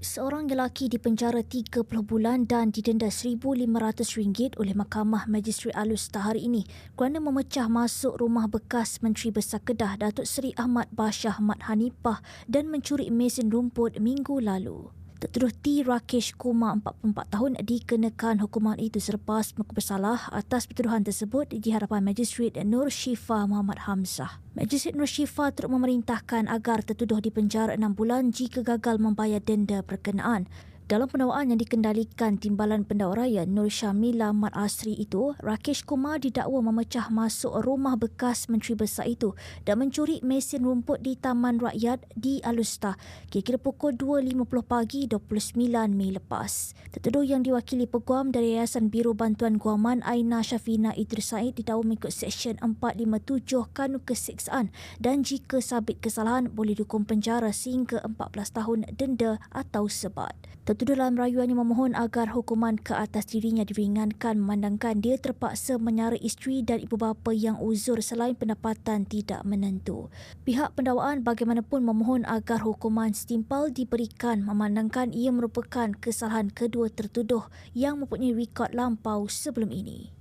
Seorang lelaki dipenjara 30 bulan dan didenda RM1,500 oleh Mahkamah Magistrate Alustar hari ini kerana memecah masuk rumah bekas Menteri Besar Kedah Datuk Seri Ahmad Bashar Ahmad Hanifah dan mencuri mesin rumput minggu lalu. Tertuduh T. Rakesh Kumar 44 tahun dikenakan hukuman itu selepas mengaku bersalah atas pertuduhan tersebut di hadapan Magistrate Nur Shifa Muhammad Hamzah. Magistrate Nur Shifa turut memerintahkan agar tertuduh dipenjara 6 bulan jika gagal membayar denda berkenaan. Dalam pendakwaan yang dikendalikan Timbalan Pendakwa Raya Nur Syamila Mat Asri itu, Rakesh Kumar didakwa memecah masuk rumah bekas Menteri Besar itu dan mencuri mesin rumput di Taman Rakyat di Alusta kira-kira pukul 2.50 pagi 29 Mei lepas. Tertuduh yang diwakili peguam dari Yayasan Biro Bantuan Guaman Aina Syafina Idris Said didakwa mengikut Seksyen 457 Kanun Keseksaan dan jika sabit kesalahan boleh dihukum penjara sehingga 14 tahun denda atau sebat. Dalam rayuannya memohon agar hukuman ke atas dirinya diringankan memandangkan dia terpaksa menyara isteri dan ibu bapa yang uzur selain pendapatan tidak menentu. Pihak pendakwaan bagaimanapun memohon agar hukuman setimpal diberikan memandangkan ia merupakan kesalahan kedua tertuduh yang mempunyai rekod lampau sebelum ini.